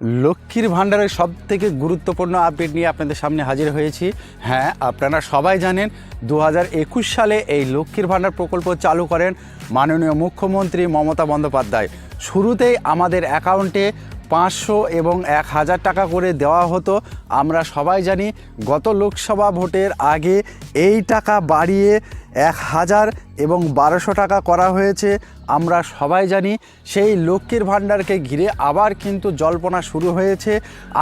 লক্ষ্মীর ভাণ্ডারের সব থেকে গুরুত্বপূর্ণ আপডেট নিয়ে আপনাদের সামনে হাজির হয়েছি। হ্যাঁ আপনারা সবাই জানেন দু সালে এই লক্ষ্মীর ভাণ্ডার প্রকল্প চালু করেন মাননীয় মুখ্যমন্ত্রী মমতা বন্দ্যোপাধ্যায়। শুরুতেই আমাদের অ্যাকাউন্টে পাঁচশো এবং এক হাজার টাকা করে দেওয়া হতো। আমরা সবাই জানি, গত লোকসভা ভোটের আগে এই টাকা বাড়িয়ে এক হাজার এবং বারোশো টাকা করা হয়েছে। আমরা সবাই জানি সেই লক্ষ্মীর ভাণ্ডারকে ঘিরে আবার কিন্তু জল্পনা শুরু হয়েছে,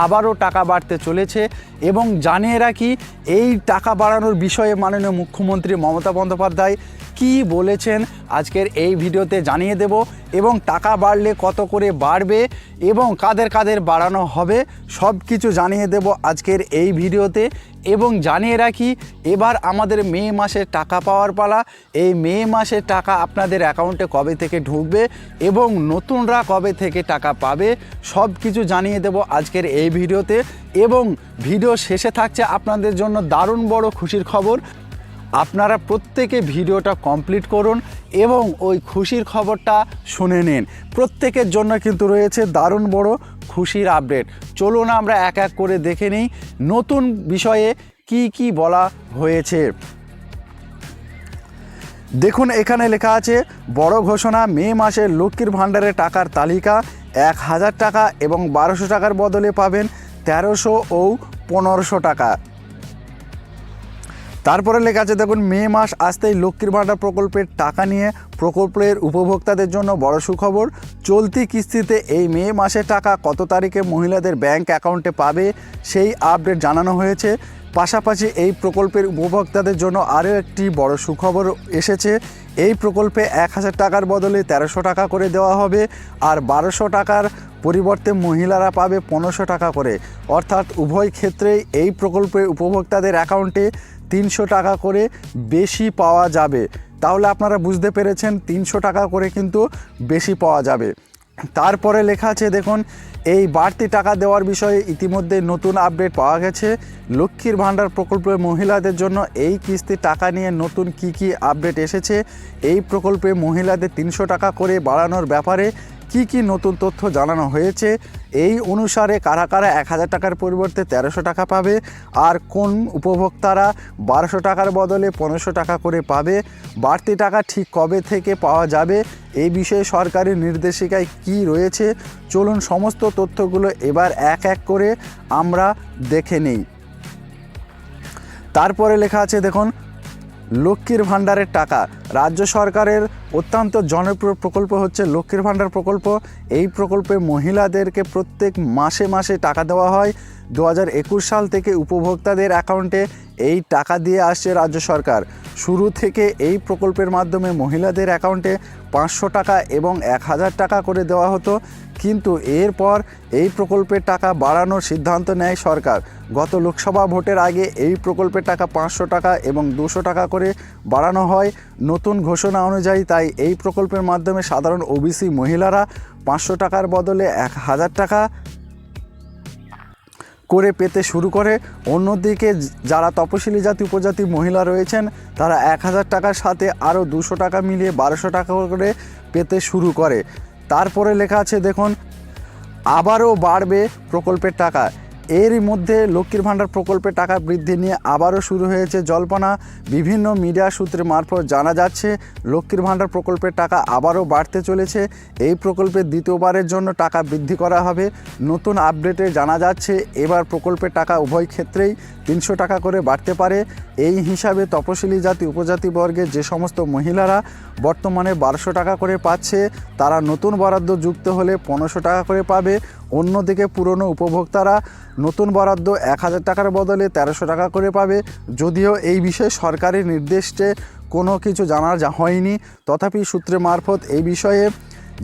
আবারও টাকা বাড়তে চলেছে এবং জানিয়ে রাখি, এই টাকা বাড়ানোর বিষয়ে মাননীয় মুখ্যমন্ত্রী মমতা বন্দ্যোপাধ্যায় কি বলেছেন আজকের এই ভিডিওতে জানিয়ে দেব এবং টাকা বাড়লে কত করে বাড়বে এবং কাদের কাদের বাড়ানো হবে সব কিছু জানিয়ে দেব আজকের এই ভিডিওতে এবং জানিয়ে রাখি, এবার আমাদের মে মাসের টাকা পাওয়ার পালা। এই মে মাসের টাকা আপনাদের অ্যাকাউন্টে কবে থেকে ঢুকবে এবং নতুনরা কবে থেকে টাকা পাবে, সব কিছু জানিয়ে দেব আজকের এই ভিডিওতে। এবং ভিডিও শেষে থাকছে আপনাদের জন্য দারুণ বড় খুশির খবর। আপনারা প্রত্যেকে ভিডিওটা কমপ্লিট করুন এবং ওই খুশির খবরটা শুনে নিন। প্রত্যেকের জন্য কিন্তু রয়েছে দারুণ বড় খুশির আপডেট। চলুন আমরা এক এক করে দেখে নিই নতুন বিষয়ে কি কি বলা হয়েছে। দেখুন, এখানে লেখা আছে, বড় ঘোষণা, মে মাসে লক্ষ্মীর ভাণ্ডারের টাকার তালিকা এক হাজার টাকা এবং বারোশো টাকার বদলে পাবেন তেরোশো ও পনেরোশো টাকা। তারপরে লেখা আছে, দেখুন, মে মাস আসতেই লক্ষ্মীর ভাণ্ডার প্রকল্পের টাকা নিয়ে প্রকল্পের উপভোক্তাদের জন্য বড় সুখবর। চলতি কিস্তিতে এই মে মাসের টাকা কত তারিখে মহিলাদের ব্যাংক অ্যাকাউন্টে পাবে সেই আপডেট জানানো হয়েছে। পাশাপাশি এই প্রকল্পের উপভোক্তাদের জন্য আরও একটি বড় সুখবর এসেছে। এই প্রকল্পে এক হাজার টাকার বদলে তেরোশো টাকা করে দেওয়া হবে আর বারোশো টাকার পরিবর্তে মহিলারা পাবে পনেরোশো টাকা করে। অর্থাৎ উভয় ক্ষেত্রেই এই প্রকল্পের উপভোক্তাদের অ্যাকাউন্টে তিনশো টাকা করে বেশি পাওয়া যাবে। তাহলে আপনারা বুঝতে পেরেছেন, তিনশো টাকা করে কিন্তু বেশি পাওয়া যাবে। তারপরে লেখা আছে, দেখুন, এই বাড়তি টাকা দেওয়ার বিষয়ে ইতিমধ্যে নতুন আপডেট পাওয়া গেছে। লক্ষ্মীর ভাণ্ডার প্রকল্পে মহিলাদের জন্য এই কিস্তি টাকা নিয়ে নতুন কি কি আপডেট এসেছে? এই প্রকল্পে মহিলাদের তিনশো টাকা করে বাড়ানোর ব্যাপারে কি কি নতুন তথ্য জানানো হয়েছে? এই অনুসারে কারা কারা এক হাজার টাকার পরিবর্তে তেরোশো টাকা পাবে? আর কোন উপভোক্তারা বারোশো টাকার বদলে পনেরোশো টাকা করে পাবে? বাড়তি টাকা ঠিক কবে থেকে পাওয়া যাবে? এই বিষয়ে সরকারি নির্দেশিকায় কি রয়েছে? চলুন সমস্ত তথ্যগুলো এবার এক এক করে আমরা দেখে নিই। তারপরে লেখা আছে, দেখুন লক্ষ্মীর ভাণ্ডারের টাকা। রাজ্য সরকারের অত্যন্ত জনপ্রিয় প্রকল্প হচ্ছে লক্ষ্মীর ভাণ্ডার প্রকল্প। এই প্রকল্পে মহিলাদেরকে প্রত্যেক মাসে মাসে টাকা দেওয়া হয়। দু হাজার একুশ সাল থেকে উপভোক্তাদের অ্যাকাউন্টে এই টাকা দিয়ে আসছে রাজ্য সরকার। শুরু থেকে এই প্রকল্পের মাধ্যমে মহিলাদের অ্যাকাউন্টে পাঁচশো টাকা এবং এক হাজার টাকা করে দেওয়া হতো। কিন্তু এরপর এই প্রকল্পের টাকা বাড়ানোর সিদ্ধান্ত নেয় সরকার। গত লোকসভা ভোটের আগে এই প্রকল্পের টাকা পাঁচশো টাকা এবং দুশো টাকা করে বাড়ানো হয়। নতুন ঘোষণা অনুযায়ী তাই এই প্রকল্পের মাধ্যমে সাধারণ ওবিসি মহিলারা পাঁচশো টাকার বদলে এক হাজার টাকা করে পেতে শুরু করে। অন্যদিকে যারা তপশিলি জাতি, উপজাতি মহিলা রয়েছেন, তারা এক হাজার টাকার সাথে আরও দুশো টাকা মিলিয়ে বারোশো টাকা করে পেতে শুরু করে। তারপরে লেখা আছে, দেখুন, আবারও বাড়বে প্রকল্পের টাকা। এরই মধ্যে লক্ষ্মীর ভাণ্ডার প্রকল্পের টাকা বৃদ্ধি নিয়ে আবারও শুরু হয়েছে জল্পনা। বিভিন্ন মিডিয়া সূত্রে মারফত জানা যাচ্ছে, লক্ষ্মীর ভাণ্ডার প্রকল্পের টাকা আবারও বাড়তে চলেছে। এই প্রকল্পের দ্বিতীয়বারের জন্য টাকা বৃদ্ধি করা হবে। নতুন আপডেটে জানা যাচ্ছে, এবার প্রকল্পের টাকা উভয় ক্ষেত্রেই তিনশো টাকা করে বাড়তে পারে। এই হিসাবে তপশিলি জাতি, উপজাতি বর্গের যে সমস্ত মহিলারা বর্তমানে বারোশো টাকা করে পাচ্ছে, তারা নতুন বরাদ্দ যুক্ত হলে পনেরোশো টাকা করে পাবে। অন্যদিকে পুরনো উপভোক্তারা নতুন বরাদ্দ এক হাজার টাকার বদলে তেরোশো টাকা করে পাবে। যদিও এই বিষয়ে সরকারি নির্দেশে কোনো কিছু জানা যা হয়নি। তথাপি সূত্রে মারফত এই বিষয়ে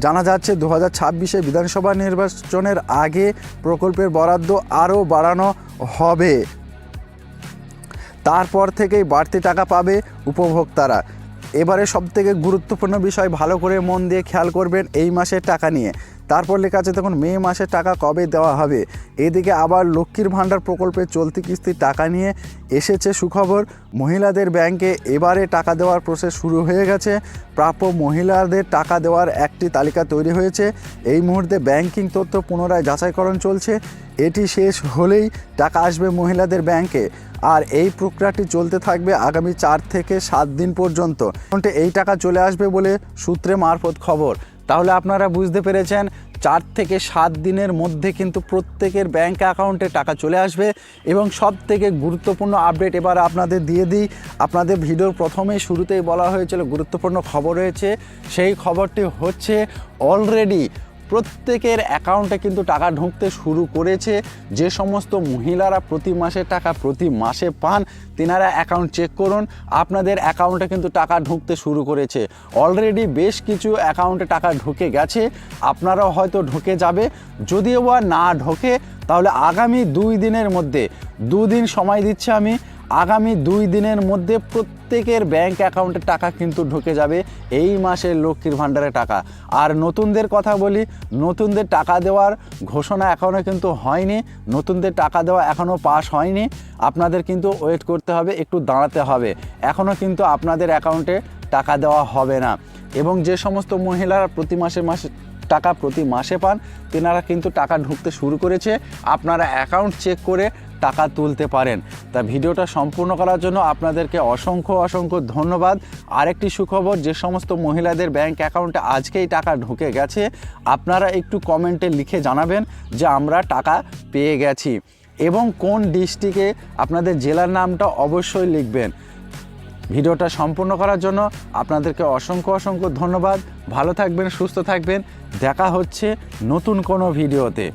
জানা যাচ্ছে দু হাজার ছাব্বিশে বিধানসভা নির্বাচনের আগে প্রকল্পের বরাদ্দ আরও বাড়ানো হবে। তারপর থেকেই বাড়তি টাকা পাবে উপভোক্তারা। এবারে সবথেকে গুরুত্বপূর্ণ বিষয়, ভালো করে মন দিয়ে খেয়াল করবেন এই মাসের টাকা নিয়ে। তারপর লেখা আছে তখন মে মাসে টাকা কবে দেওয়া হবে? এদিকে আবার লক্ষ্মীর ভাণ্ডার প্রকল্পের চলতি কিস্তির টাকা নিয়ে এসেছে সুখবর। মহিলাদের ব্যাংকে এবারে টাকা দেওয়ার প্রসেস শুরু হয়ে গেছে। প্রাপ্য মহিলাদের টাকা দেওয়ার একটি তালিকা তৈরি হয়েছে। এই মুহূর্তে ব্যাংকিং তথ্য পুনরায় যাচাইকরণ চলছে। এটি শেষ হলেই টাকা আসবে মহিলাদের ব্যাংকে। আর এই প্রক্রিয়াটি চলতে থাকবে আগামী চার থেকে সাত দিন পর্যন্ত। এই টাকা চলে আসবে বলে সূত্রে মারফত খবর। তাহলে আপনারা বুঝতে পেরেছেন চার থেকে সাত দিনের মধ্যে কিন্তু প্রত্যেকের ব্যাঙ্ক অ্যাকাউন্টে টাকা চলে আসবে এবং সব থেকে গুরুত্বপূর্ণ আপডেট এবার আপনাদের দিয়ে দিই। আপনাদের ভিডিওর প্রথমেই শুরুতেই বলা হয়েছিল গুরুত্বপূর্ণ খবর রয়েছে। সেই খবরটি হচ্ছে অলরেডি প্রত্যেকের অ্যাকাউন্টে কিন্তু টাকা ঢুকতে শুরু করেছে। যে সমস্ত মহিলারা প্রতি মাসে টাকা প্রতি মাসে পান, তেনারা অ্যাকাউন্ট চেক করুন। আপনাদের অ্যাকাউন্টে কিন্তু টাকা ঢুকতে শুরু করেছে। অলরেডি বেশ কিছু অ্যাকাউন্টে টাকা ঢুকে গেছে। আপনারাও হয়তো ঢুকে যাবে। যদিও বা না ঢোকে, তাহলে আগামী দুই দিনের মধ্যে, দুদিন সময় দিচ্ছে আমি। আগামী দুই দিনের মধ্যে প্রত্যেকের ব্যাংক অ্যাকাউন্টে টাকা কিন্তু ঢুকে যাবে, এই মাসের লক্ষ্মীর ভাণ্ডারে টাকা। আর নতুনদের কথা বলি, নতুনদের টাকা দেওয়ার ঘোষণা এখনও কিন্তু হয়নি, নতুনদের টাকা দেওয়া এখনও পাস হয়নি। আপনাদের কিন্তু ওয়েট করতে হবে, একটু দাঁড়াতে হবে। এখনও কিন্তু আপনাদের অ্যাকাউন্টে টাকা দেওয়া হবে না। এবং যে সমস্ত মহিলারা প্রতি মাসে মাসে টাকা প্রতি মাসে পান, তেনারা কিন্তু টাকা ঢুকতে শুরু করেছে। আপনারা অ্যাকাউন্ট চেক করে টাকা তুলতে পারেন। তা ভিডিওটা সম্পূর্ণ করার জন্য আপনাদেরকে অসংখ্য অসংখ্য ধন্যবাদ। আরেকটি সুখবর, যে সমস্ত মহিলাদের ব্যাংক অ্যাকাউন্টে আজকেই টাকা ঢুকে গেছে, আপনারা একটু কমেন্টে লিখে জানাবেন যে আমরা টাকা পেয়ে গেছি। এবং কোন ডিস্ট্রিক্টে আপনাদের জেলার নামটা অবশ্যই লিখবেন। ভিডিওটা সম্পূর্ণ করার জন্য আপনাদেরকে অসংখ্য অসংখ্য ধন্যবাদ। ভালো থাকবেন, সুস্থ থাকবেন। দেখা হচ্ছে নতুন কোনো ভিডিওতে।